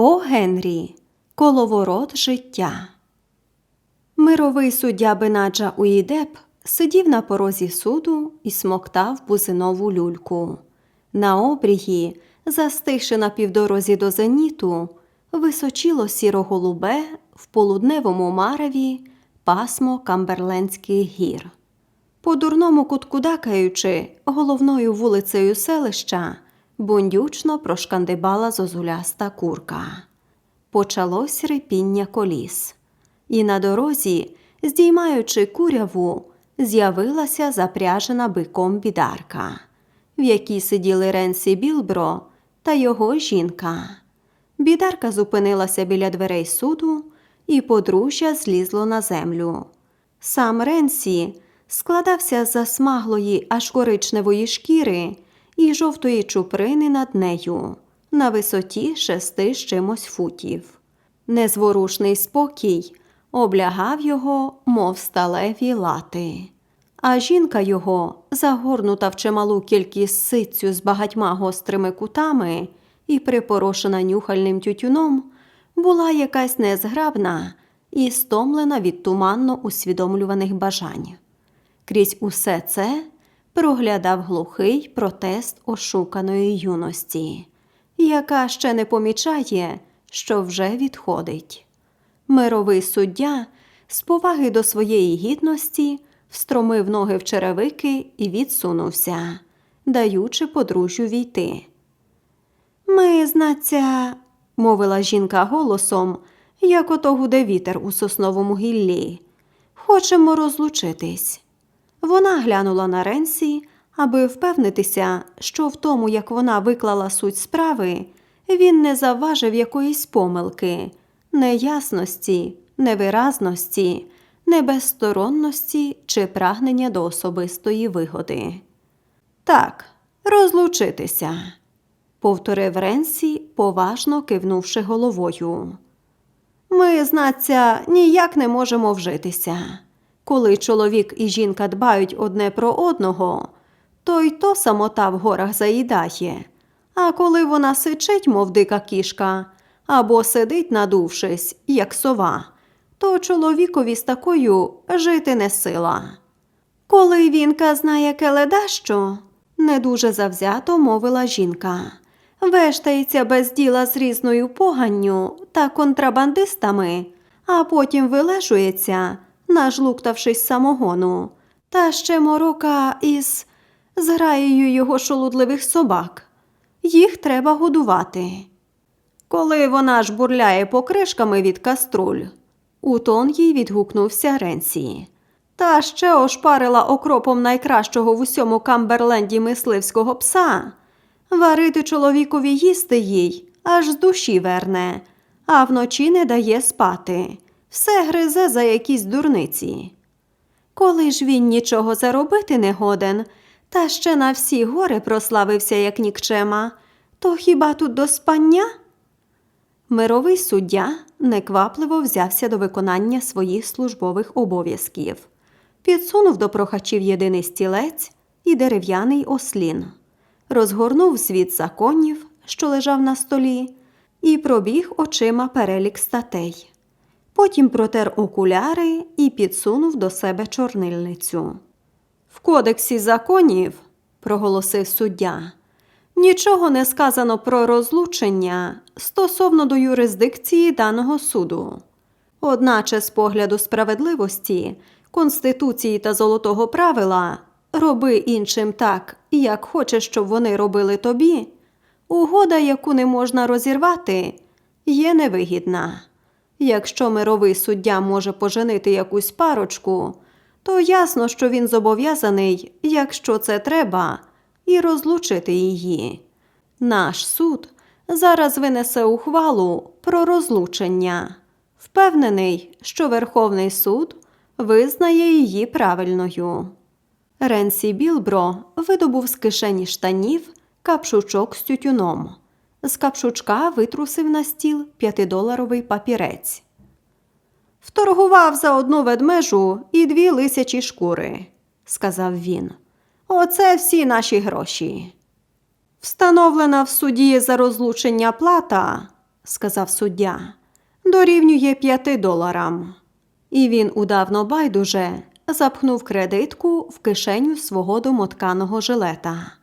О Генрі. Коловорот життя. Мировий суддя Бенаджа Уїдеп сидів на порозі суду і смоктав бузинову люльку. На обрії, застигши на півдорозі до зеніту, височило сіро-голубе в полудневому мареві пасмо Камберлендських гір. По дурному куткудакаючи головною вулицею селища, бундючно прошкандибала зозуляста курка. Почалось рипіння коліс, і на дорозі, здіймаючи куряву, з'явилася запряжена биком бідарка, в якій сиділи Ренсі Білбро та його жінка. Бідарка зупинилася біля дверей суду, і подружжя злізло на землю. Сам Ренсі складався з засмаглої аж коричневої шкіри і жовтої чуприни над нею на висоті шести з чимось футів. Незворушний спокій облягав його, мов сталеві лати. А жінка його, загорнута в чималу кількість ситцю з багатьма гострими кутами і припорошена нюхальним тютюном, була якась незграбна і стомлена від туманно усвідомлюваних бажань. Крізь усе це проглядав глухий протест ошуканої юності, яка ще не помічає, що вже відходить. Мировий суддя з поваги до своєї гідності встромив ноги в черевики і відсунувся, даючи подружжю війти. Ми, знаться, мовила жінка голосом, як ото гуде вітер у сосновому гіллі. Хочемо розлучитись. Вона глянула на Ренсі, аби впевнитися, що в тому, як вона виклала суть справи, він не завважив якоїсь помилки, неясності, невиразності, небезсторонності чи прагнення до особистої вигоди. Так, розлучитися, повторив Ренсі, поважно кивнувши головою. Ми, знаться, ніяк не можемо вжитися. Коли чоловік і жінка дбають одне про одного, то й то самота в горах заїдає. А коли вона сичить, мов дика кішка, або сидить, надувшись, як сова, то чоловікові з такою жити не сила. Коли вінка знає келедащо, не дуже завзято мовила жінка. Вештається без діла з різною поганню та контрабандистами, а потім вилежується, нажлуктавшись самогону, та ще морока із зграєю його шолудливих собак. Їх треба годувати. Коли вона ж бурляє покришками від каструль, у тон їй відгукнувся Ренсі. Та ще ошпарила окропом найкращого в усьому Камберленді мисливського пса. Варити чоловікові їсти їй аж з душі верне, а вночі не дає спати. Все гризе за якісь дурниці. Коли ж він нічого заробити не годен, та ще на всі гори прославився, як нікчема, то хіба тут до спання? Мировий суддя неквапливо взявся до виконання своїх службових обов'язків, підсунув до прохачів єдиний стілець і дерев'яний ослін, розгорнув світ законів, що лежав на столі, і пробіг очима перелік статей. Потім протер окуляри і підсунув до себе чорнильницю. В кодексі законів, проголосив суддя, нічого не сказано про розлучення стосовно до юрисдикції даного суду. Одначе, з погляду справедливості, Конституції та золотого правила роби іншим так, як хочеш, щоб вони робили тобі, угода, яку не можна розірвати, є невигідна. Якщо мировий суддя може поженити якусь парочку, то ясно, що він зобов'язаний, якщо це треба, і розлучити її. Наш суд зараз винесе ухвалу про розлучення. Впевнений, що Верховний суд визнає її правильною. Ренсі Білбро видобув з кишені штанів капшучок з тютюном. З капшучка витрусив на стіл п'ятидоларовий папірець. Вторгував за одну ведмежу і дві лисячі шкури, сказав він. Оце всі наші гроші. Встановлена в суді за розлучення плата, сказав суддя, дорівнює п'яти доларам. І він удавно байдуже запхнув кредитку в кишеню свого домотканого жилета.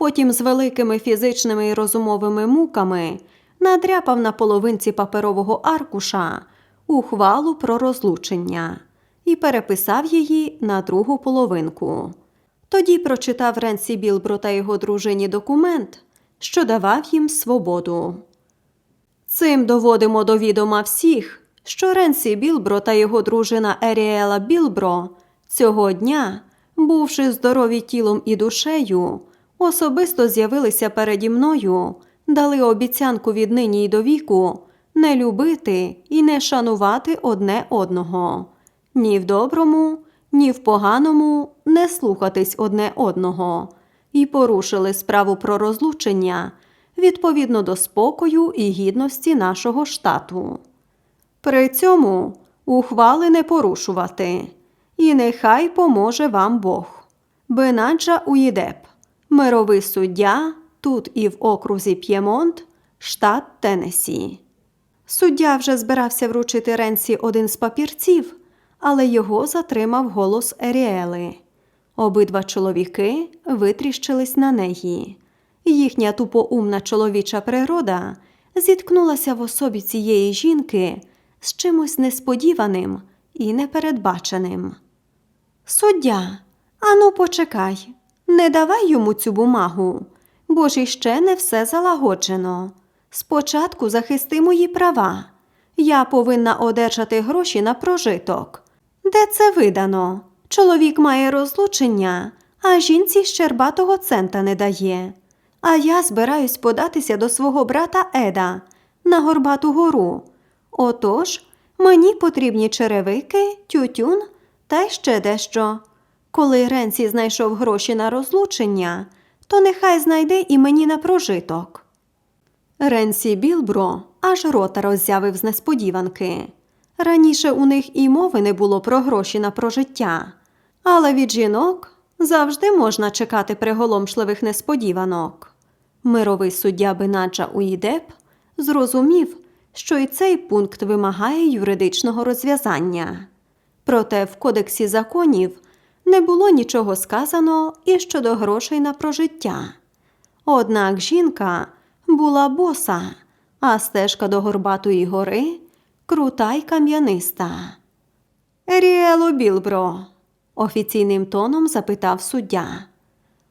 Потім з великими фізичними і розумовими муками надряпав на половинці паперового аркуша ухвалу про розлучення і переписав її на другу половинку. Тоді прочитав Ренсі Білбро та його дружині документ, що давав їм свободу. Цим доводимо до відома всіх, що Ренсі Білбро та його дружина Еріела Білбро цього дня, бувши здорові тілом і душею, особисто з'явилися переді мною, дали обіцянку віднині й до віку не любити і не шанувати одне одного, ні в доброму, ні в поганому не слухатись одне одного, і порушили справу про розлучення відповідно до спокою і гідності нашого штату. При цьому ухвали не порушувати, і нехай поможе вам Бог. Бенаджа Уїдеп, мировий суддя тут і в окрузі П'ємонт, штат Теннессі. Суддя вже збирався вручити Ренсі один з папірців, але його затримав голос Еріели. Обидва чоловіки витріщились на неї. Їхня тупоумна чоловіча природа зіткнулася в особі цієї жінки з чимось несподіваним і непередбаченим. Суддя, ану почекай, не давай йому цю бумагу, бо ж іще не все залагоджено. Спочатку захисти мої права. Я повинна одержати гроші на прожиток. Де це видано? Чоловік має розлучення, а жінці щербатого цента не дає. А я збираюсь податися до свого брата Еда на Горбату гору. Отож, мені потрібні черевики, тютюн та ще дещо. Коли Ренсі знайшов гроші на розлучення, то нехай знайде і мені на прожиток. Ренсі Білбро аж рота роззявив з несподіванки. Раніше у них і мови не було про гроші на прожиття, але від жінок завжди можна чекати приголомшливих несподіванок. Мировий суддя Бенаджа Уїдеп зрозумів, що і цей пункт вимагає юридичного розв'язання. Проте в Кодексі законів не було нічого сказано і щодо грошей на прожиття. Однак жінка була боса, а стежка до Горбатої гори крута й кам'яниста. Еріело Білбро, офіційним тоном запитав суддя.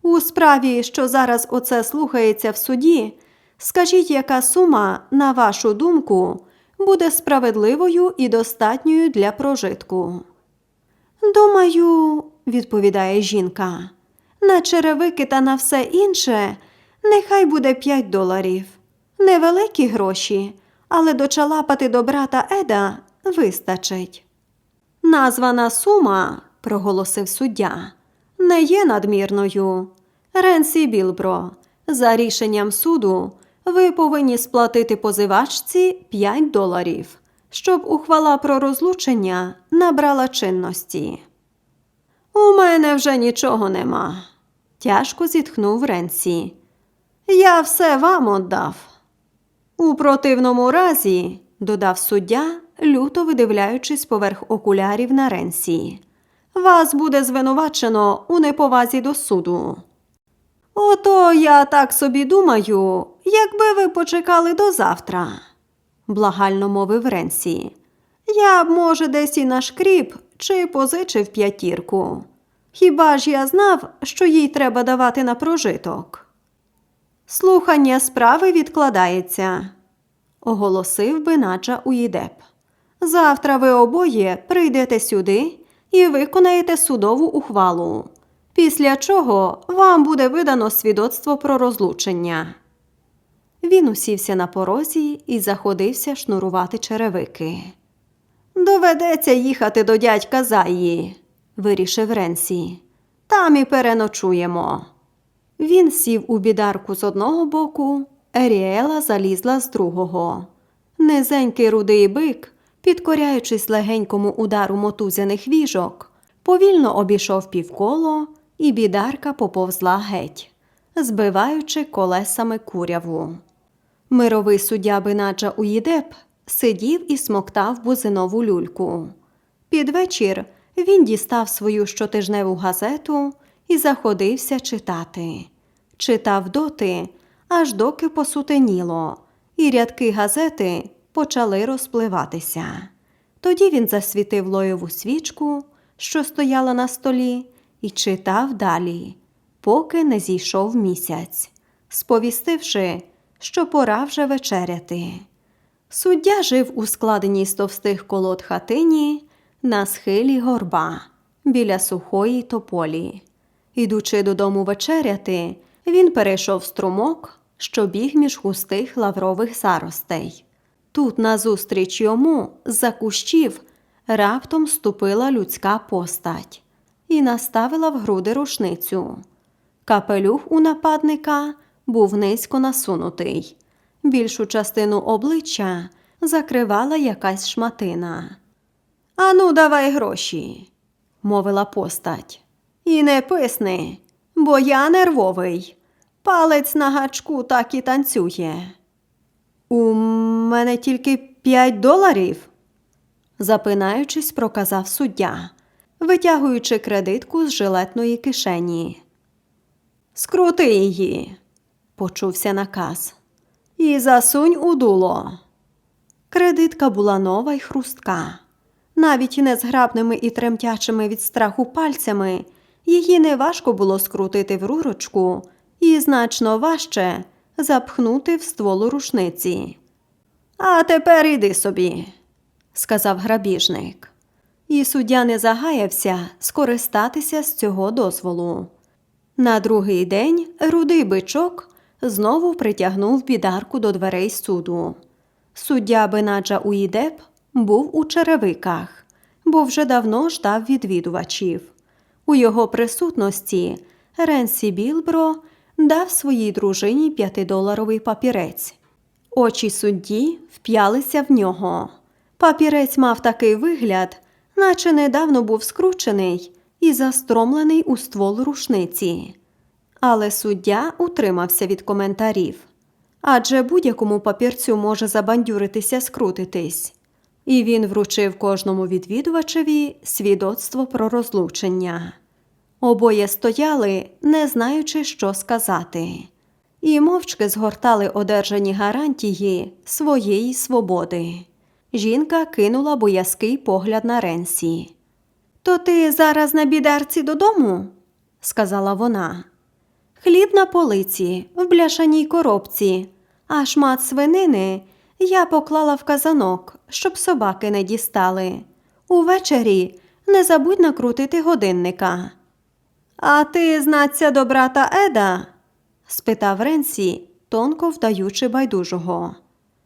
У справі, що зараз оце слухається в суді, скажіть, яка сума, на вашу думку, буде справедливою і достатньою для прожитку? Думаю, відповідає жінка, на черевики та на все інше нехай буде 5 доларів. Невеликі гроші, але дочалапати до брата Еда вистачить. Названа сума, проголосив суддя, не є надмірною. Ренсі Білбро, за рішенням суду ви повинні сплатити позивачці 5 доларів, щоб ухвала про розлучення набрала чинності. У мене вже нічого нема, тяжко зітхнув Ренсі. Я все вам отдав. У противному разі, додав суддя, люто видивляючись поверх окулярів на Ренсі, вас буде звинувачено у неповазі до суду. Ото я так собі думаю, якби ви почекали до завтра, благально мовив Ренсі. Я б, може, десь і нашкріп чи позичив п'ятірку. Хіба ж я знав, що їй треба давати на прожиток? Слухання справи відкладається, оголосив Бенаджа Уїдеп. Завтра ви обоє прийдете сюди і виконаєте судову ухвалу, після чого вам буде видано свідоцтво про розлучення. Він усівся на порозі і заходився шнурувати черевики. Доведеться їхати до дядька Заї, вирішив Ренсі. Там і переночуємо. Він сів у бідарку з одного боку, Еріела залізла з другого. Низенький рудий бик, підкоряючись легенькому удару мотузяних віжок, повільно обійшов півколо, і бідарка поповзла геть, збиваючи колесами куряву. Мировий суддя Бинаджа Уїдеп сидів і смоктав бузинову люльку. Під вечір він дістав свою щотижневу газету і заходився читати. Читав доти, аж доки посутеніло, і рядки газети почали розпливатися. Тоді він засвітив лоєву свічку, що стояла на столі, і читав далі, поки не зійшов місяць, сповістивши, що пора вже вечеряти. Суддя жив у складеній з товстих колод хатині на схилі горба біля сухої тополі. Ідучи додому вечеряти, він перейшов струмок, що біг між густих лаврових заростей. Тут, назустріч йому, з-за кущів, раптом ступила людська постать і наставила в груди рушницю. Капелюх у нападника був низько насунутий. Більшу частину обличчя закривала якась шматина. Ану, давай гроші, мовила постать. І не писни, бо я нервовий. Палець на гачку так і танцює. У мене тільки п'ять доларів, запинаючись, проказав суддя, витягуючи кредитку з жилетної кишені. Скрути її, почувся наказ. І засунь у дуло. Кредитка була нова й хрустка. Навіть незграбними і тремтячими від страху пальцями її неважко було скрутити в рурочку і значно важче запхнути в ствол рушниці. А тепер іди собі, сказав грабіжник. І суддя не загаявся скористатися з цього дозволу. На другий день рудий бичок знову притягнув бідарку до дверей суду. Суддя Бенаджа Уїдеп був у черевиках, бо вже давно ждав відвідувачів. У його присутності Ренсі Білбро дав своїй дружині п'ятидоларовий папірець. Очі судді вп'ялися в нього. Папірець мав такий вигляд, наче недавно був скручений і застромлений у ствол рушниці. Але суддя утримався від коментарів. Адже будь-якому папірцю може забандюритися скрутитись. І він вручив кожному відвідувачеві свідоцтво про розлучення. Обоє стояли, не знаючи, що сказати, і мовчки згортали одержані гарантії своєї свободи. Жінка кинула боязкий погляд на Ренсі. То ти зараз на бідарці додому? сказала вона. Хліб на полиці, в бляшаній коробці, а шмат свинини я поклала в казанок, щоб собаки не дістали. Увечері не забудь накрутити годинника. А ти знаться до брата Еда? спитав Ренсі, тонко вдаючи байдужого.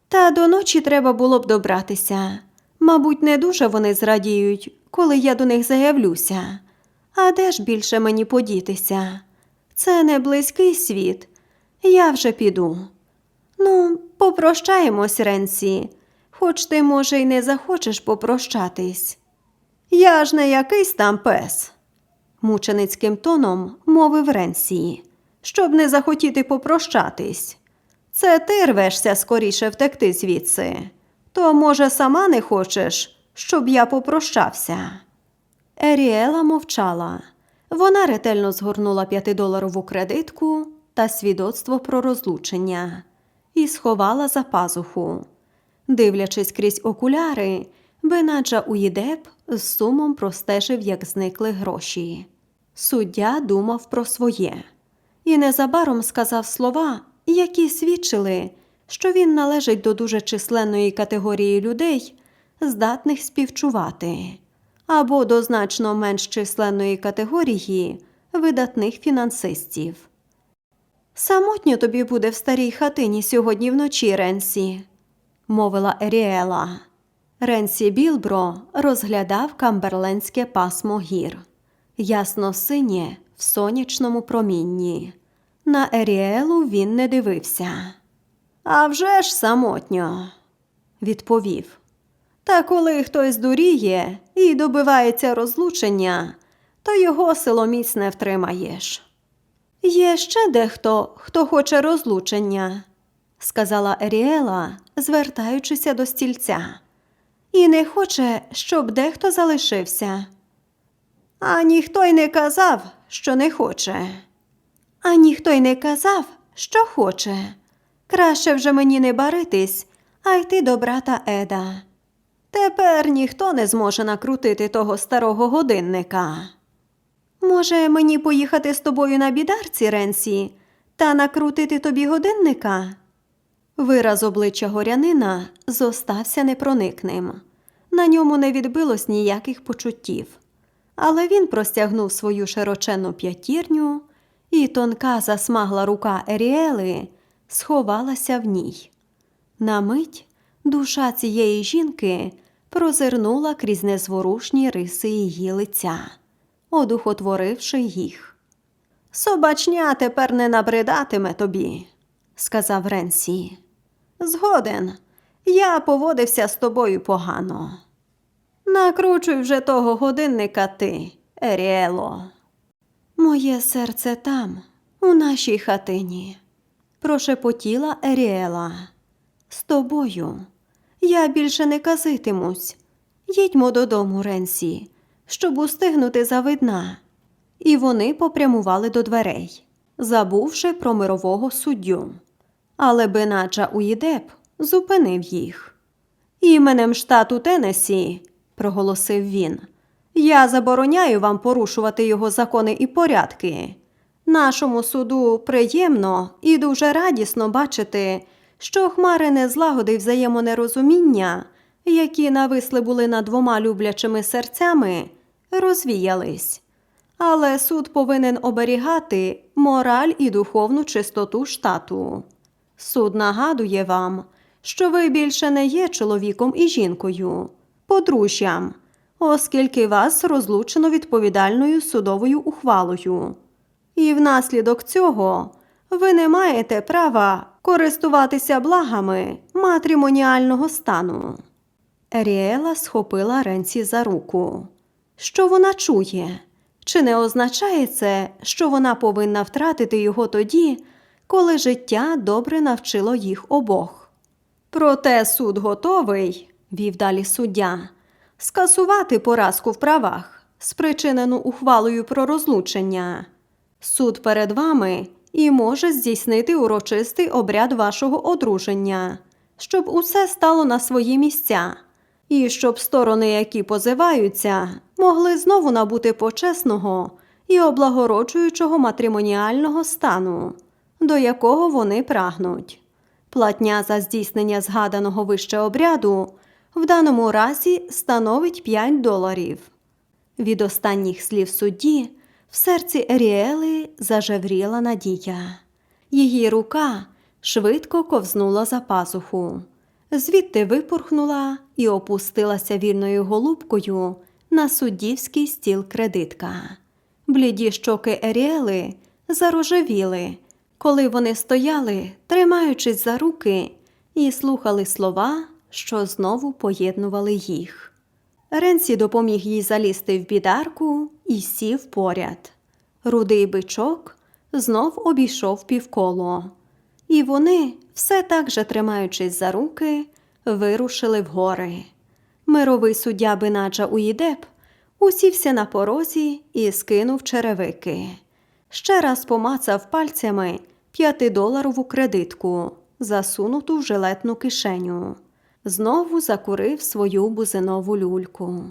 Та до ночі треба було б добратися. Мабуть, не дуже вони зрадіють, коли я до них заявлюся. А де ж більше мені подітися? Це не близький світ. Я вже піду. Ну, попрощаємось, Ренсі, хоч ти, може, й не захочеш попрощатись. Я ж не якийсь там пес, мученицьким тоном мовив Ренсі, щоб не захотіти попрощатись. Це ти рвешся скоріше втекти звідси. То, може, сама не хочеш, щоб я попрощався. Еріела мовчала. Вона ретельно згорнула п'ятидоларову кредитку та свідоцтво про розлучення і сховала за пазуху. Дивлячись крізь окуляри, Бенаджа Уїдеп з сумом простежив, як зникли гроші. Суддя думав про своє і незабаром сказав слова, які свідчили, що він належить до дуже численної категорії людей, здатних співчувати, або до значно менш численної категорії видатних фінансистів. Самотньо тобі буде в старій хатині сьогодні вночі, Ренсі, мовила Еріела. Ренсі Білбро розглядав камберлендське пасмо гір, ясно синє в сонячному промінні. На Еріелу він не дивився. «А вже ж самотньо, відповів. Та коли хтось дуріє і добивається розлучення, то його силоміць не втримаєш. Є ще дехто, хто хоче розлучення? сказала Еріела, звертаючися до стільця. І не хоче, щоб дехто залишився. А ніхто й не казав, що не хоче. А ніхто й не казав, що хоче. Краще вже мені не баритись, а йти до брата Еда. Тепер ніхто не зможе накрутити того старого годинника. Може, мені поїхати з тобою на бідарці, Ренсі, та накрутити тобі годинника? Вираз обличчя горянина зостався непроникним. На ньому не відбилось ніяких почуттів. Але він простягнув свою широченну п'ятірню, і тонка засмагла рука Еріели сховалася в ній. На мить душа цієї жінки прозирнула крізь незворушні риси її лиця, одухотворивши їх. Собачня тепер не набридатиме тобі, сказав Ренсі. Згоден, я поводився з тобою погано. Накручуй вже того годинника ти, Еріело. Моє серце там, у нашій хатині, прошепотіла Еріела. З тобою. Я більше не казитимусь. Їдьмо додому, Ренсі, щоб устигнути за видна. І вони попрямували до дверей, забувши про мирового суддю. Але Бенаджа Уїдеп зупинив їх. Іменем штату Теннессі, проголосив він, я забороняю вам порушувати його закони і порядки. Нашому суду приємно і дуже радісно бачити, що хмари незлагоди й взаємонерозуміння, які нависли були над двома люблячими серцями, розвіялись. Але суд повинен оберігати мораль і духовну чистоту штату. Суд нагадує вам, що ви більше не є чоловіком і жінкою, подружжям, оскільки вас розлучено відповідальною судовою ухвалою. І внаслідок цього ви не маєте права користуватися благами матримоніального стану. Еріела схопила Ренсі за руку. Що вона чує? Чи не означає це, що вона повинна втратити його тоді, коли життя добре навчило їх обох? Проте суд готовий, вів далі суддя, скасувати поразку в правах, спричинену ухвалою про розлучення. Суд перед вами і може здійснити урочистий обряд вашого одруження, щоб усе стало на свої місця, і щоб сторони, які позиваються, могли знову набути почесного і облагороджуючого матримоніального стану, до якого вони прагнуть. Платня за здійснення згаданого вище обряду в даному разі становить 5 доларів. Від останніх слів судді в серці Еріели зажевріла надія. Її рука швидко ковзнула за пазуху, звідти випурхнула і опустилася вільною голубкою на суддівський стіл кредитка. Бліді щоки Еріели зарожевіли, коли вони стояли, тримаючись за руки, і слухали слова, що знову поєднували їх. Ренсі допоміг їй залізти в бідарку і сів поряд. Рудий бичок знов обійшов півколо. І вони, все так же тримаючись за руки, вирушили в гори. Мировий суддя Бинаджа Уїдеп усівся на порозі і скинув черевики. Ще раз помацав пальцями п'ятидоларову кредитку, засунуту в жилетну кишеню. Знову закурив свою бузинову люльку,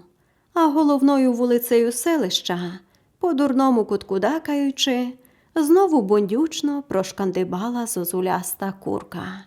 а головною вулицею селища, по дурному кутку дакаючи, знову бондючно прошкандибала зозуляста курка.